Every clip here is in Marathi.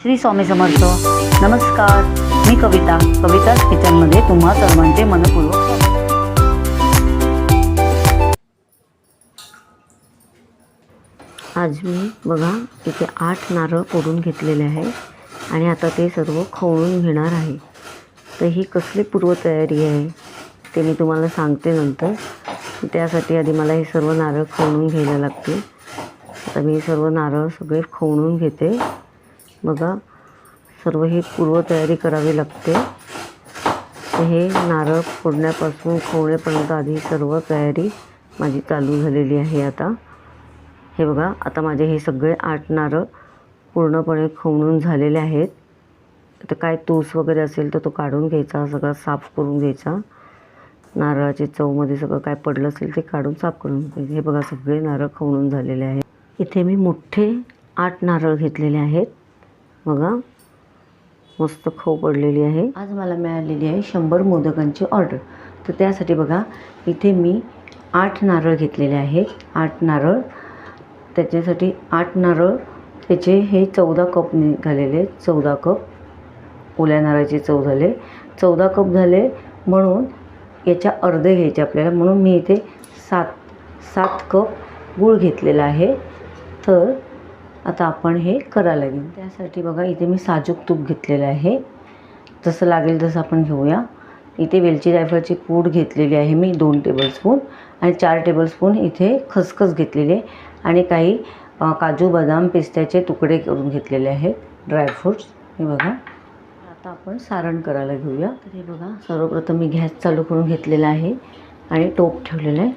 श्री स्वामी समर्थ. नमस्कार. मी कविता. कविताच किचनमध्ये तुम्हा सर्वांचे मनपूर्वक आज मी बघा इथे आठ नारळ फोडून घेतलेले आहे आणि आता ते सर्व खवळून घेणार आहे. तर ही कसली पूर्वतयारी आहे ते मी तुम्हाला सांगते नंतर. त्यासाठी आधी मला हे सर्व नारळ खवणून घ्यायला लागतील. आता मी हे सर्व नारळ सगळे खवणून घेते. बघा सर्व ही पूर्वतयारी करावी लागते. हे नारळ फोडण्यापासून खवण्यापर्यंत आधी सर्व तयारी माझी चालू झालेली आहे आता. हे बघा आता माझे हे सगळे आठ नारळ पूर्णपणे खवणून झालेले आहेत. तर काय तूस वगैरे असेल तर तो काढून घ्यायचा सगळा साफ करून घ्यायचा. नारळाची चवमध्ये सगळं काय पडलं असेल ते काढून साफ करून घ्यायचे. हे बघा सगळे नारळ खवणून झालेले आहेत. इथे मी मोठे आठ नारळ घेतलेले आहेत. बघा. मस्त खाऊ पडलेली आहे. आज मला मिळालेली आहे शंभर मोदकांची ऑर्डर. तर त्यासाठी बघा इथे मी आठ नारळ घेतलेले आहेत. आठ नारळ. त्याच्यासाठी आठ नारळ. त्याचे हे चौदा कप निघालेले. चौदा कप. ओल्या नारळाचे चव झाले. चौदा कप झाले म्हणून याच्या अर्धे घ्यायचे आपल्याला. म्हणून मी इथे सात सात कप गूळ घेतलेला आहे. तर आता आपण हे करायला लागेल. त्यासाठी बघा इथे मी साजूक तूप घेतलेलं आहे. जसं लागेल तसं आपण घेऊया. इथे वेलची जायफळची पूड घेतलेली आहे मी दोन टेबलस्पून आणि चार टेबलस्पून इथे खसखस घेतलेली आहे. आणि काही काजू बदाम पिस्त्याचे तुकडे करून घेतलेले आहेत. ड्रायफ्रूट्स हे बघा. आता आपण सारण करायला घेऊया. तर हे बघा सर्वप्रथम मी गॅस चालू करून घेतलेला आहे आणि टोप ठेवलेलं आहे.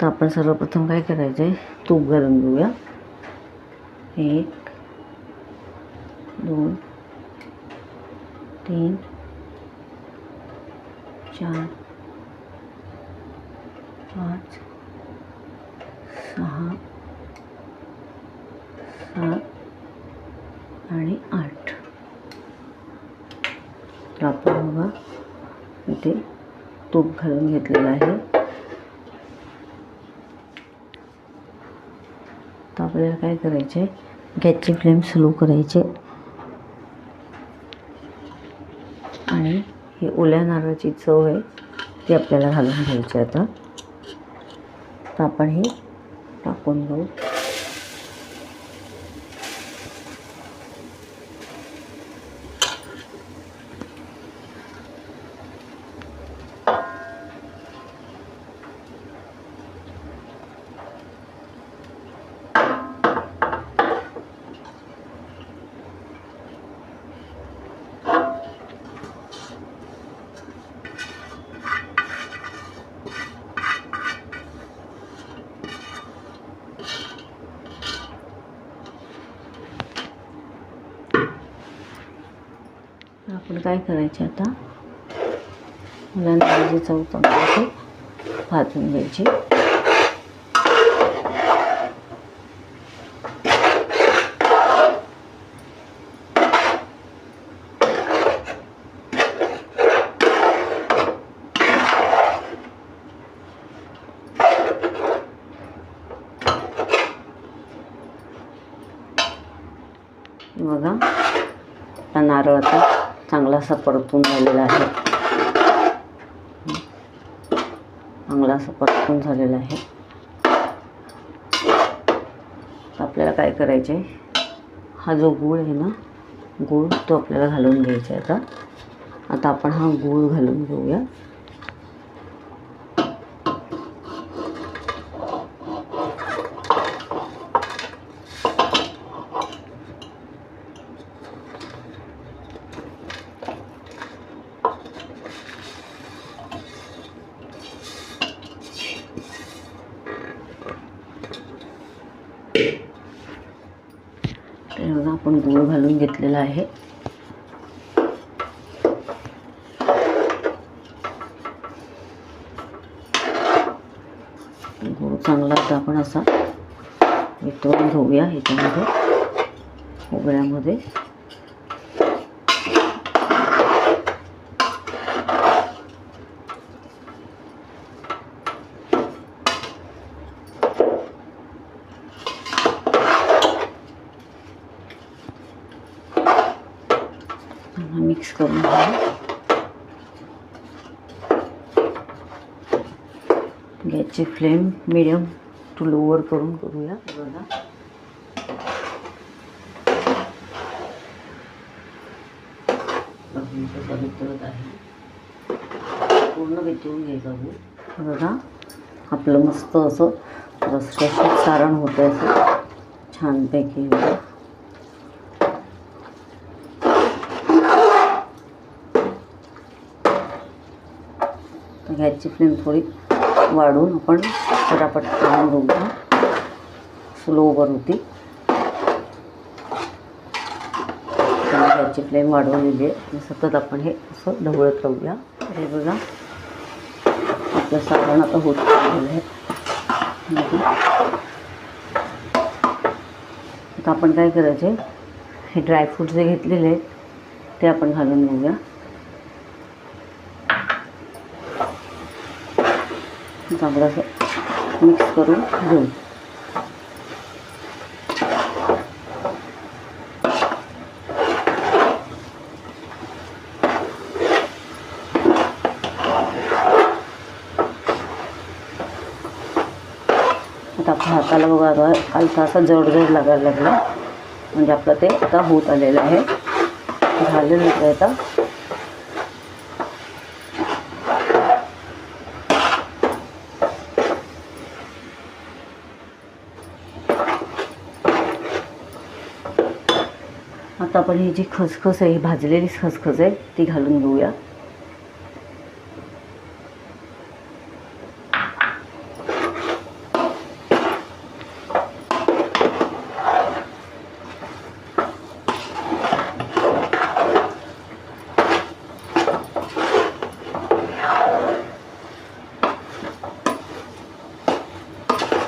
तर आपण सर्वप्रथम काय करायचं आहे तूप घालून घेऊया. एक दोन तीन, चार, पाच, सहा, सात आठ. आपण बघा, इथे तूप घालून घेतलेलं आपल्याला काय करायचे गॅसची फ्लेम स्लो करायचे. आणि ही ओल्या नारळाची चव आहे ती आपल्याला घालून घ्यायची आता. तर आपण हे टाकून घेऊ तर आपण काय करायचे आता? मुलांना जी चव चांगली भाजून घ्यायची. बघा नारळ आता चांगलासा परतून झालेला आहे. चांगलासा परतून झालेला आहे. आपल्याला काय करायचं आहे हा जो गूळ आहे ना गूळ तो आपल्याला घालून घ्यायचा आहे आता. आता आपण हा गूळ घालून घेऊया तर बघा आपण गूळ घालून घेतलेला आहे चांगला आता आपण असा वितळून घेऊया ह्याच्यामध्ये उघड्यामध्ये मिक्स करून घेऊ गॅसची फ्लेम मिडियम टू लोअर करून करूया. बघा. आहे. पूर्ण वितळून घ्यायचं गूळ बघा. आपलं मस्त असं रसरशीत सारण होतं असं. छानपैकी बघा. गॅसची फ्लेम थोडी वाढून आपण पटापट करून घेऊया. स्लोवर होती. त्यामुळे गॅसची फ्लेम वाढवलेली आहे. सतत आपण हे असं ढवळत राहूया. हे बघा. आपलं सारण आता होत आहे. म्हणजे आता आपण काय करायचे हे ड्रायफ्रूट जे घेतलेले आहेत ते आपण घालून घेऊया. चांगलं असं मिक्स करून घेऊ. आता आपल्या हाताला बघा आता कालचा असा जड जड लागायला लागला. म्हणजे आपलं ते आता होत आलेलं आहे. झालेलं आता. आता आपण ही जी खसखस आहे ही भाजलेली खसखस आहे ती घालून घेऊया.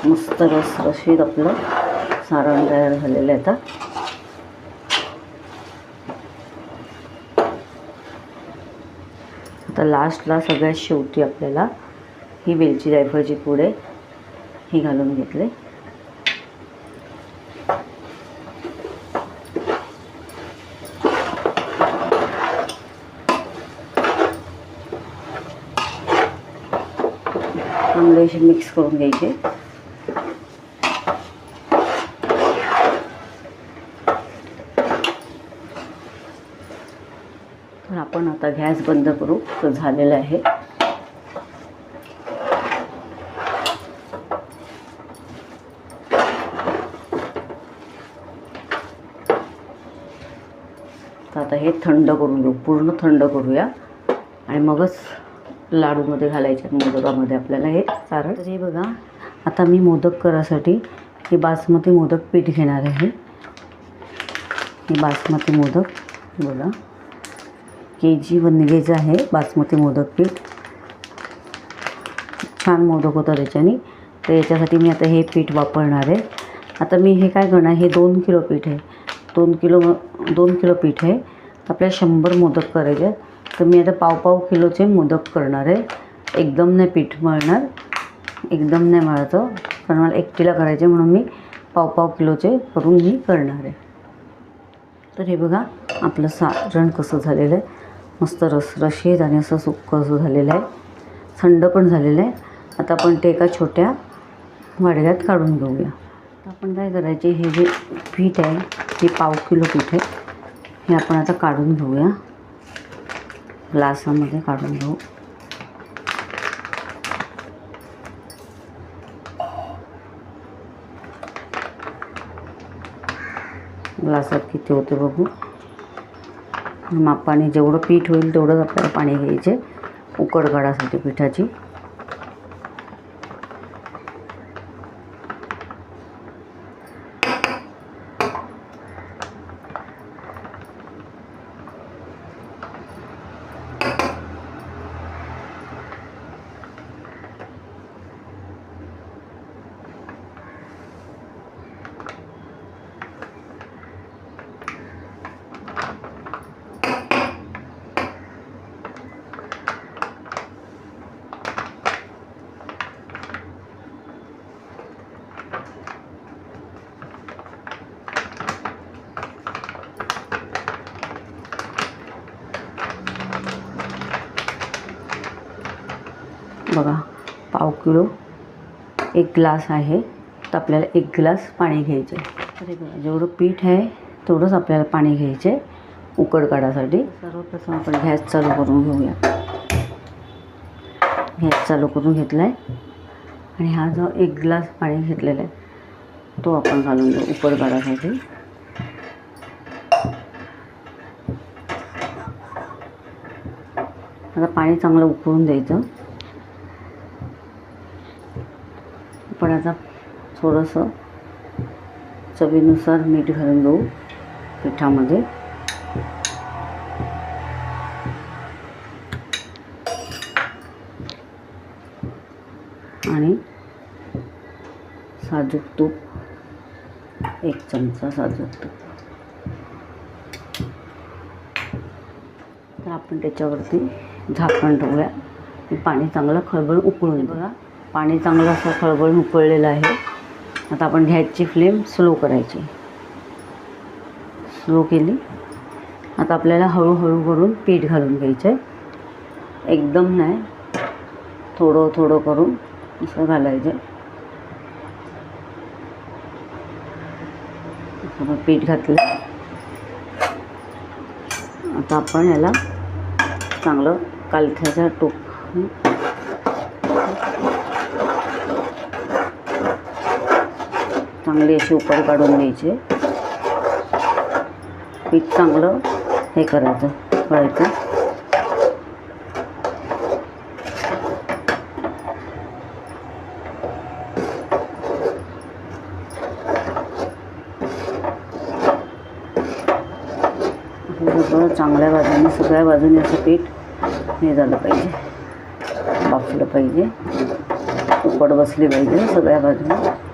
मस्त रस रशीद आपलं सारण तयार झालेलं आहे आता. आता लास्टला सगळ्यात शेवटी आपल्याला ही वेलची जायफळची पुढे ही घालून घेतले. चांगले असे मिक्स करून घ्यायचे तर आपण आता गॅस बंद करू. तो झालेला आहे. तर आता हे थंड करून घेऊ. पूर्ण थंड करूया. आणि मगच लाडूमध्ये घालायचे मोदकामध्ये आपल्याला हे कारण. हे बघा आता मी मोदक करायसाठी हे बासमती मोदक पीठ घेणार आहे. हे बासमती मोदक बघा. के जी वनगेचं आहे बासमती मोदक पीठ. छान मोदक होतं त्याच्याने तर याच्यासाठी मी आता हे पीठ वापरणार आहे. आता मी हे काय करणार हे दोन किलो पीठ आहे. दोन किलो दोन किलो पीठ आहे. आपल्या आपल्याला शंभर मोदक करायचे आहेत. तर मी आता पाव पाव किलोचे मोदक करणार आहे. एकदम नाही पीठ मळणार. एकदम नाही मळायचं. कारण मला एकटीला करायचे म्हणून मी पाव पाव किलोचे करून मी करणार आहे. तर हे बघा आपलं सारण कसं झालेलं आहे. मस्त रसरशीत आणि असं सुक्कं असं झालेलं आहे. थंड पण झालेलं आहे. आता आपण ते एका छोट्या वाडग्यात काढून घेऊया. आपण काय करायचे हे जे पीठ आहे हे पाव किलो पीठ आहे हे आपण आता काढून घेऊया. ग्लासामध्ये काढून घेऊ. ग्लासात किती होते बघू. मापाने जेवढं पीठ होईल तेवढंच आपल्याला पाणी घ्यायचे. उकड काढासाठी पिठाची. बघा पाव किलो एक ग्लास आहे. तर आपल्याला एक ग्लास पाणी घ्यायचे तर हे बघा जेवढं पीठ आहे तेवढंच आपल्याला पाणी घ्यायचे उकड काढासाठी. सर्वप्रथम आपण गॅस चालू करून घेऊया. गॅस चालू करून घेतला आहे आणि हा जो एक ग्लास पाणी घेतलेला आहे तो आपण घालून घेऊ उकड काढासाठी. आता पाणी चांगलं उकळून द्यायचं आपण आता थोडंसं चवीनुसार मीठ घालून देऊ पिठामध्ये. आणि साजूक तूप एक चमचा साजूक तूप. तर आपण त्याच्यावरती झाकण ठेवूया. पाणी चांगलं खळबळ उकळून बघा पाणी चांगलं असं खळबळून उकळलेलं आहे. आता आपण गॅसची फ्लेम स्लो करायची. स्लो केली. आता आपल्याला हळूहळू करून पीठ घालून घ्यायचं आहे एकदम नाही. थोडं थोडं करून असं घालायचं. असं पीठ घातलं. आता आपण याला चांगलं कालथ्याचा टोप चांगली अशी उकड काढून घ्यायची. पीठ चांगलं हे करायचं कळायचं सगळं चांगल्या बाजूने सगळ्या बाजूने असं पीठ हे झालं पाहिजे. बाफलं पाहिजे. उकड बसली पाहिजे सगळ्या बाजूने.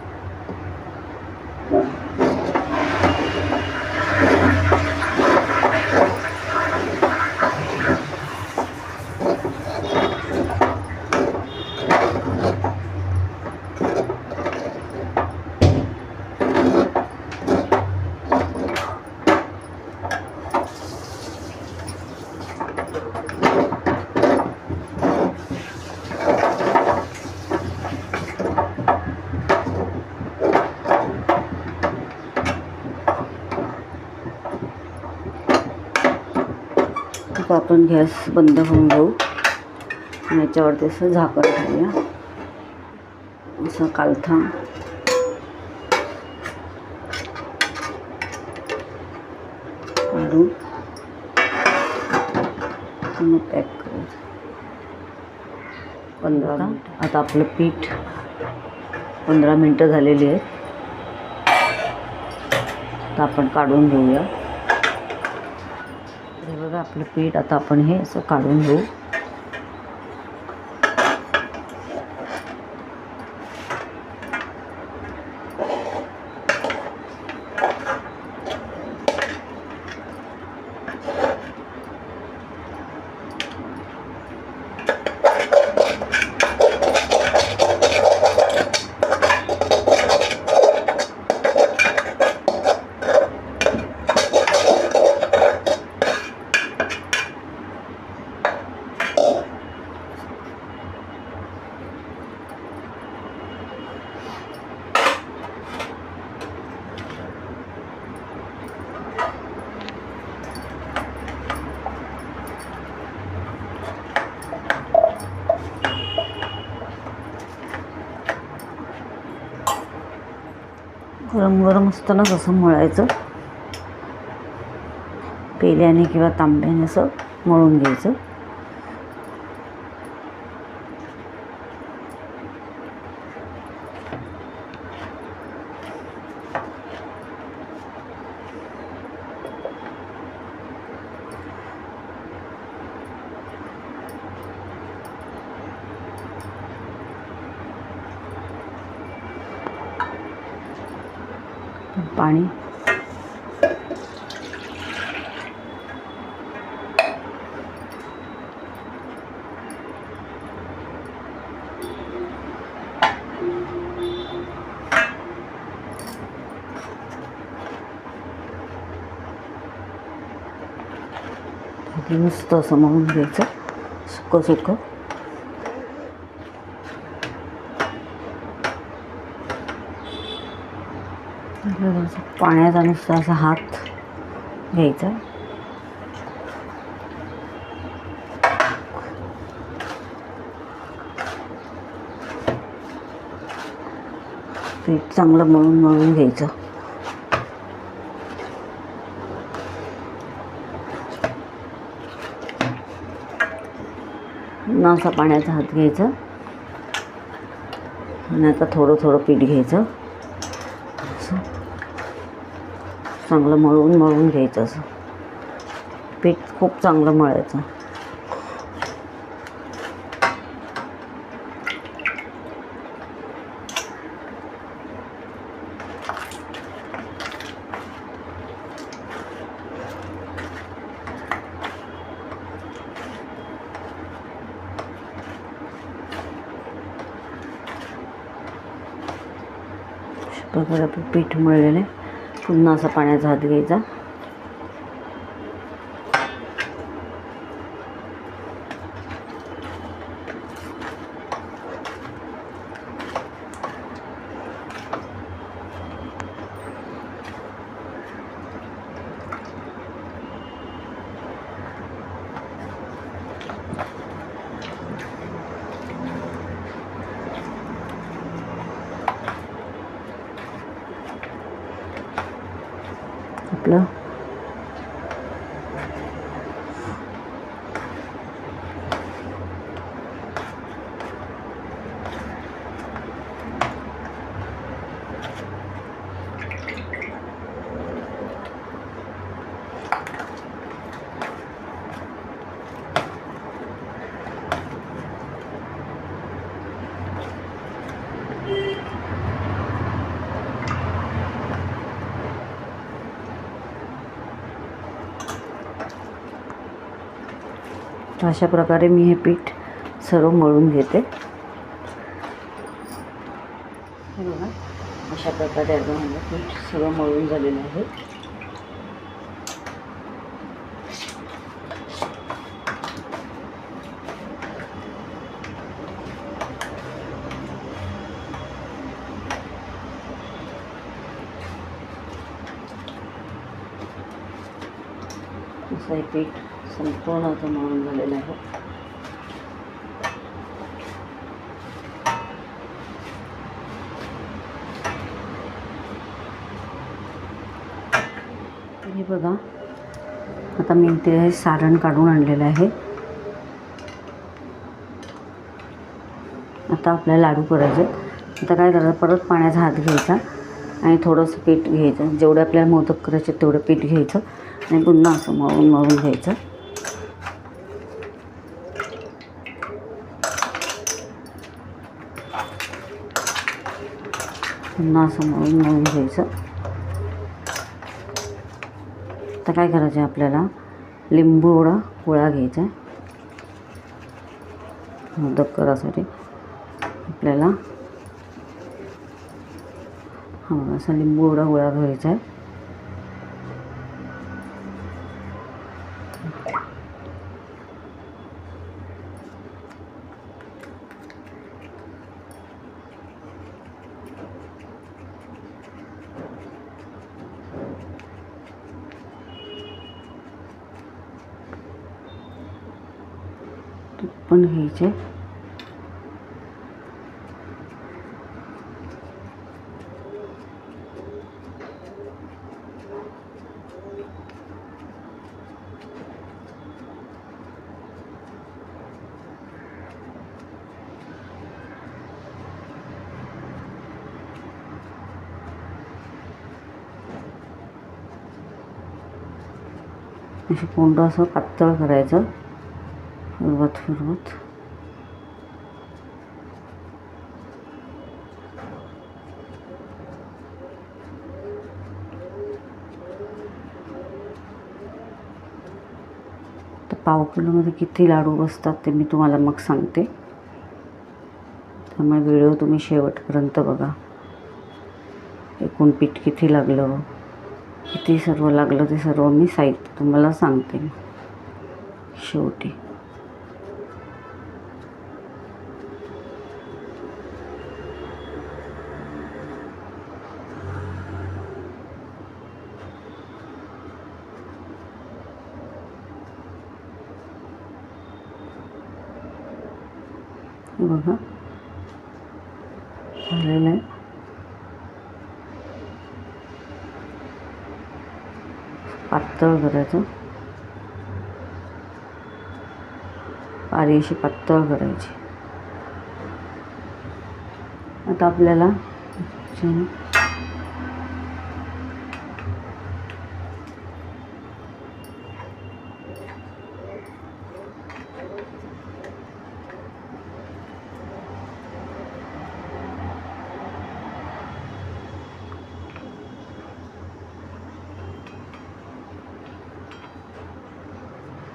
आपण गॅस बंद करून घेऊ. आणि याच्यावरती असं झाकण ठेवूया. असं कालथा काढून. मग पॅक करायचं पंधरा मिनटं. आता आपलं पीठ पंधरा मिनटं झालेली आहेत तर आपण काढून घेऊया. आपलं पीठ आता आपण हे असं काढून घेऊ. गरम असं मळायचं. पेल्याने किंवा तांब्याने असं मळून घ्यायचं. पाणी. नुसतं असं म्हणून घ्यायचं. सुकं सुकं बघा, असं पाण्याचा नुसता असा हात घ्यायचा. पीठ चांगलं मळून मळून घ्यायचं. पुन्हा असा पाण्याचा हात घ्यायचा. आणि आता थोडं थोडं पीठ घ्यायचं असं चांगलं मळून मळून घ्यायचं असं. पीठ खूप चांगलं मळायचं. बघा आपलं पीठ मळलेलं आहे. पुन्हा असा पाण्याचा हात घ्यायचा आपलं तर अशा प्रकारे मी हे पीठ सर्व मळून घेते. बघा अशा प्रकारे आता माझं पीठ सर्व मळून झालेलं आहे. असं हे पीठ संपूर्ण आता मळून झालेलं आहे. हे बघा आता मी ते सारण काढून आणलेलं आहे. आता आपल्याला लाडू करायचे आता काय करायचं परत पाण्याचा हात घ्यायचा आणि थोडंसं पीठ घ्यायचं. जेवढे आपल्याला मोदक करायचे तेवढं पीठ घ्यायचं आणि पुन्हा असं मळून मळून घ्यायचं. पुन्हा असं मळून मळून घ्यायचं? आता काय करायचं आहे आपल्याला? लिंबू एवढा गोळा घ्यायचा आहे मोदक करासाठी आपल्याला. हा असा लिंबू एवढा गोळा घ्यायचा आहे पण घ्यायचे. असे कोंड असं पातळ करायचं. फिरवत फिरवत तर पाव किलोमध्ये किती लाडू बसतात ते मी तुम्हाला मग सांगते. त्यामुळे व्हिडिओ तुम्ही शेवटपर्यंत बघा. एकूण पीठ किती लागलं? किती सर्व लागलं ते सर्व मी साहित्य तुम्हाला सांगते. शेवटी हे बघा. झालेलं आहे. पातळ करायचं पारी अशी पातळ करायची आता आपल्याला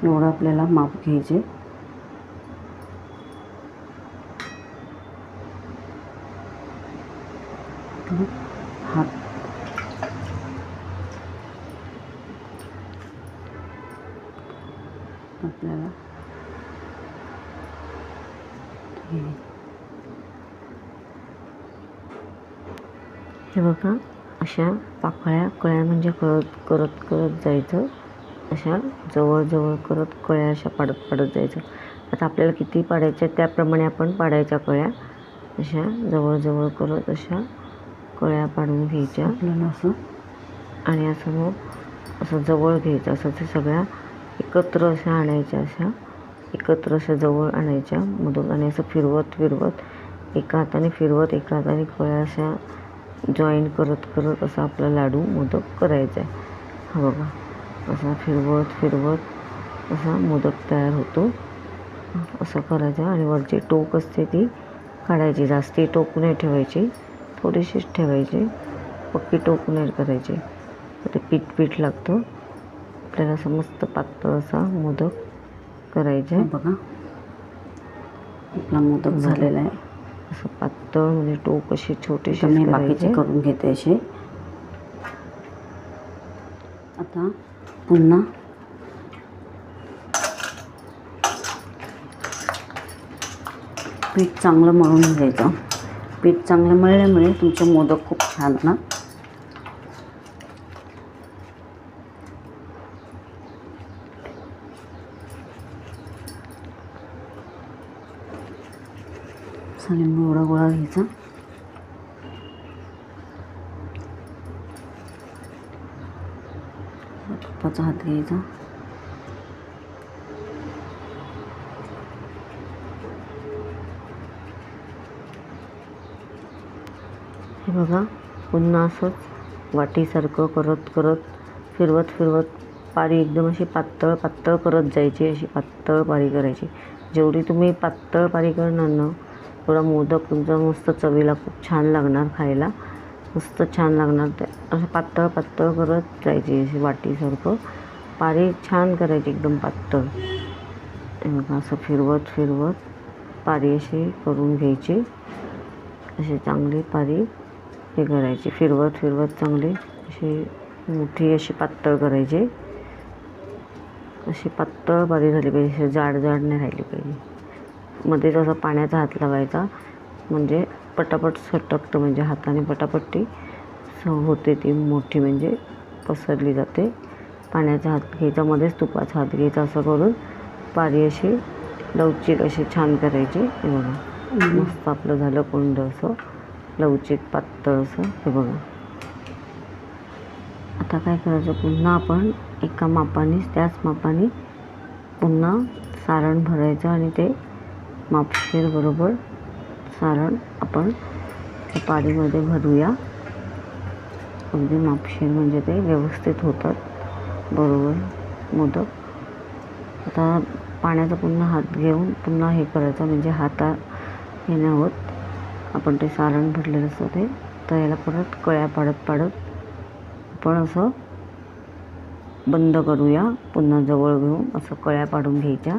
एवढं आपल्याला माप घ्यायचे. हात. आपल्याला हे. हे बघा अशा पाकळ्या कळ्या म्हणजे करत करत करत जायचं. अशा जवळजवळ करत कळ्या अशा पाडत पाडत जायचं. आता आपल्याला किती पाडायच्या त्याप्रमाणे आपण पाडायच्या कळ्या. अशा जवळजवळ करत अशा कळ्या पाडून घ्यायच्या. आपल्याला असं. आणि असं मग असं जवळ घ्यायचं. असं ते सगळ्या एकत्र अशा आणायच्या अशा एकत्र अशा जवळ आणायच्या मोदक आणि असं फिरवत फिरवत एका हाताने फिरवत एका हाताने कळ्या अशा जॉईन करत करत असा आपला लाडू मोदक करायचा आहे हा बघा. असा फिरवत फिरवत असा मोदक तयार होतो. असं करायचं आणि वरची टोक असते ती काढायची. जास्ती टोक नाही ठेवायची. थोडीशीच ठेवायची. पक्की टोक नाही करायची. ते पीठ पीठ लागतं. आपल्याला असं मस्त पातळ असा मोदक करायचा. आहे बघा. आपला मोदक झालेला आहे. असं पातळ म्हणजे टोक अशी छोटीशी मी बाकीचे करून घेते असे. आता पुन्हा. पीठ चांगलं मळून घ्यायचं. पीठ चांगलं मळल्यामुळे तुमचे मोदक खूप छान ना चालेल गोळा घ्यायचा. तुपाचा हात घ्यायचा हे बघा पुन्हा असंच वाटीसारखं करत करत फिरवत फिरवत पारी एकदम अशी पातळ पातळ करत जायची अशी पातळ पारी करायची. जेवढी तुम्ही पातळ पारी करणार ना तेवढा मोदक तुमचा मस्त चवीला खूप छान लागणार खायला. मस्त छान लागणार ते असं पातळ पातळ करत जायची अशी वाटीसारखं पारी छान करायची एकदम पातळ. असं फिरवत फिरवत पारी अशी करून घ्यायची. अशी चांगली पारी हे करायची. फिरवत फिरवत चांगली अशी मोठी अशी पातळ करायची. अशी पातळ पारी झाली पाहिजे अशी जाड जाड नाही राहिली पाहिजे. मध्येच असा पाण्याचा हात लावायचा. म्हणजे पटापट सटकतं म्हणजे हाताने पटापट्टी. होते ती मोठी म्हणजे पसरली जाते. पाण्याचा हात घ्यायचा मध्येच तुपाचा हात घ्यायचा असं करून पारी अशी लवचिक अशी छान करायची. हे बघा मस्त आपलं झालं कोंड असं. लवचिक पातळ असं हे बघा. आता काय करायचं पुन्हा आपण एका मापाने त्याच मापाने पुन्हा सारण भरायचं आणि ते मापशीर बरोबर सारण आपण त्या पारीमध्ये भरूया. म्हणजे अगदी मापशीर म्हणजे ते व्यवस्थित होतात. बरोबर. मोदक. आता पाण्याचा पुन्हा हात घेऊन पुन्हा हे करायचं म्हणजे हाता हे नाही होत आपण ते सारण भरलेलं असतं ते. तर याला परत कळ्या पाडत पाडत आपण असं बंद करूया. पुन्हा जवळ घेऊन असं कळ्या पाडून घ्यायच्या.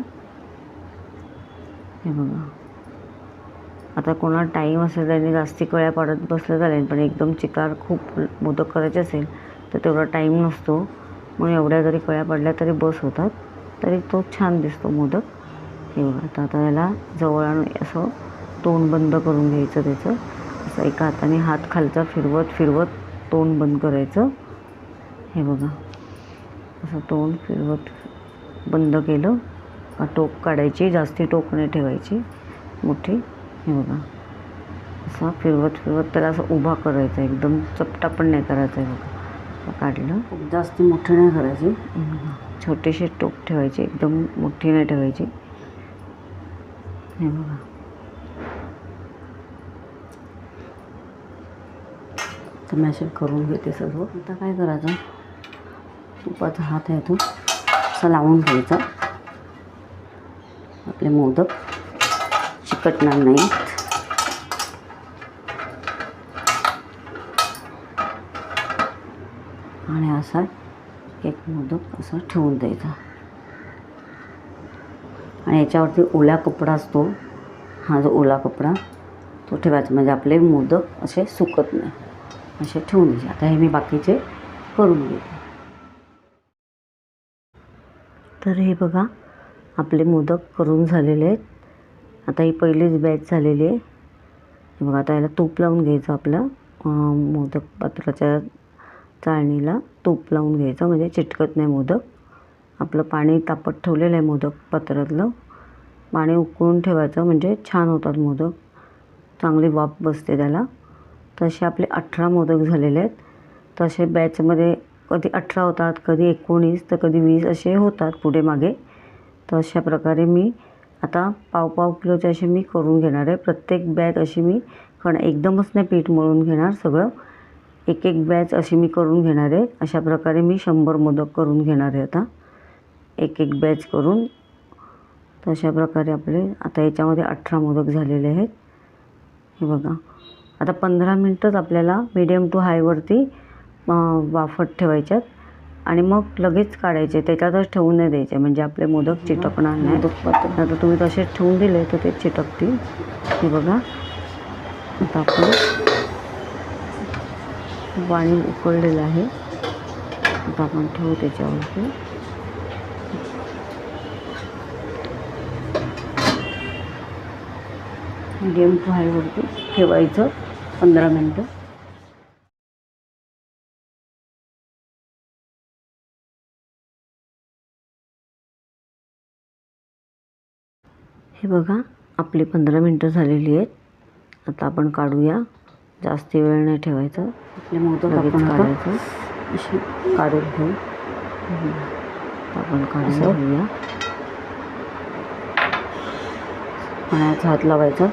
हे बघा. आता कोणाला टाईम असेल त्याने जास्ती कळ्या पाडत बसलं चालेल पण एकदम चिकार खूप मोदक करायचे असेल तर तेवढा टाईम नसतो. म्हणून एवढ्या जरी कळ्या पडल्या तरी बस होतात तरी तो छान दिसतो मोदक. हे बघा आता आता याला जवळ आणून असं तोंड बंद करून घ्यायचं त्याचं. असं एका हाताने हात खालचा फिरवत फिरवत तोंड बंद करायचं. हे बघा असं तोंड फिरवत बंद केलं. टोक काढायची जास्ती टोक नाही ठेवायची. मोठी. हे बघा. असा फिरवत फिरवत त्याला असं उभा करायचा एकदम चपटा पण नाही करायचा आहे बघा. काढलं. खूप जास्त मोठं नाही करायची. छोटेसे टोक ठेवायचे. एकदम मोठी नाही ठेवायची. हे बघा. तर मी असे करून घेते सर्व. आता काय करायचं? तुपाचा हात आहे तो. असा लावून घ्यायचा. आपले मोदक. कटणार नाहीत आणि असा एक मोदक असा ठेवून द्यायचा. आणि याच्यावरती ओला कपडा असतो. हा जो ओला कपडा तो ठेवायचा. म्हणजे आपले मोदक असे सुकत नाही. असे ठेवून द्यायचे. आता हे मी बाकीचे करून घेते. तर हे बघा आपले मोदक करून झालेले आहेत. आता ही पहिलीच बॅच झालेली आहे. मग बघा आता याला तूप लावून घ्यायचं आपलं. मोदक पात्राच्या चाळणीला तूप लावून घ्यायचं म्हणजे चिटकत नाही मोदक. आपलं पाणी तापत ठेवलेलं आहे मोदक पात्रातलं. पाणी उकळून ठेवायचं म्हणजे छान होतात मोदक. चांगली वाफ बसते त्याला. तसे आपले अठरा मोदक झालेले आहेत. तसे बॅचमध्ये कधी अठरा होतात कधी एकोणीस तर कधी वीस असे होतात पुढे मागे. तर अशा प्रकारे मी आता पाव पाव किलोचे असे मी करून घेणार आहे. प्रत्येक बॅच अशी मी कण एकदमच नाही पीठ मळून घेणार. सगळं एक एक बॅच अशी मी करून घेणार आहे. अशा प्रकारे मी शंभर मोदक करून घेणार आहे आता. एक एक बॅच करून. तर अशा प्रकारे आपले आता याच्यामध्ये अठरा मोदक झालेले आहेत. हे बघा. आता पंधरा मिनटंच आपल्याला मीडियम टू हायवरती वाफत ठेवायच्यात. आणि मग लगेच काढायचे त्याच्यातच ठेवून नाही द्यायचे. म्हणजे आपले मोदक चिटकणार नाही आता तुम्ही तसेच ठेवून दिले तर ते चिटकतील. हे बघा. आता आपण पाणी उकळलेलं आहे. आता आपण ठेवू त्याच्यावरती. मीडियम टू हायवरती ठेवायचं पंधरा मिनटं. हे बघा आपली पंधरा मिनटं झालेली आहेत. आता आपण काढूया. जास्ती वेळ नाही ठेवायचा. आपले मोदक आपण काढायचं. असे काढून घेऊ. आपण काढून? घेऊया. पाण्याचा हात लावायचा.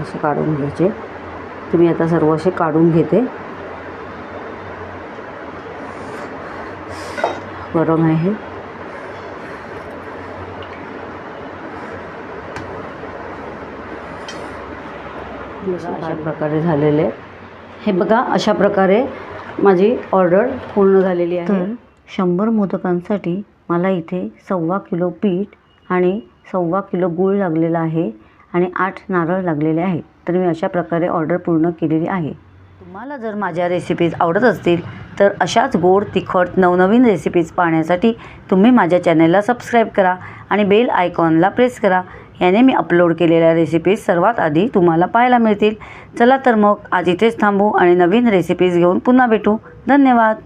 असे काढून घ्यायचे. तुम्ही आता सर्व असे काढून घेते. गरम आहे अशा प्रकारे झालेले हे बघा अशा प्रकारे माझी ऑर्डर पूर्ण झालेली आहे. तर शंभर मोदकांसाठी मला इथे सव्वा किलो पीठ आणि सव्वा किलो गूळ लागलेला आहे आणि आठ नारळ लागलेले आहेत. तर मी अशा प्रकारे ऑर्डर पूर्ण केलेली आहे. तुम्हाला जर माझ्या रेसिपीज आवडत असतील तर अशाच गोड तिखट नवनवीन रेसिपीज पाहण्यासाठी तुम्ही माझ्या चॅनलला सबस्क्राईब करा आणि बेल आयकॉनला प्रेस करा. याने मी अपलोड केलेल्या रेसिपीज सर्वात आधी तुम्हाला पाहायला मिळतील. चला तर मग आज इथेच थांबू आणि नवीन रेसिपीज घेऊन पुन्हा भेटू. धन्यवाद.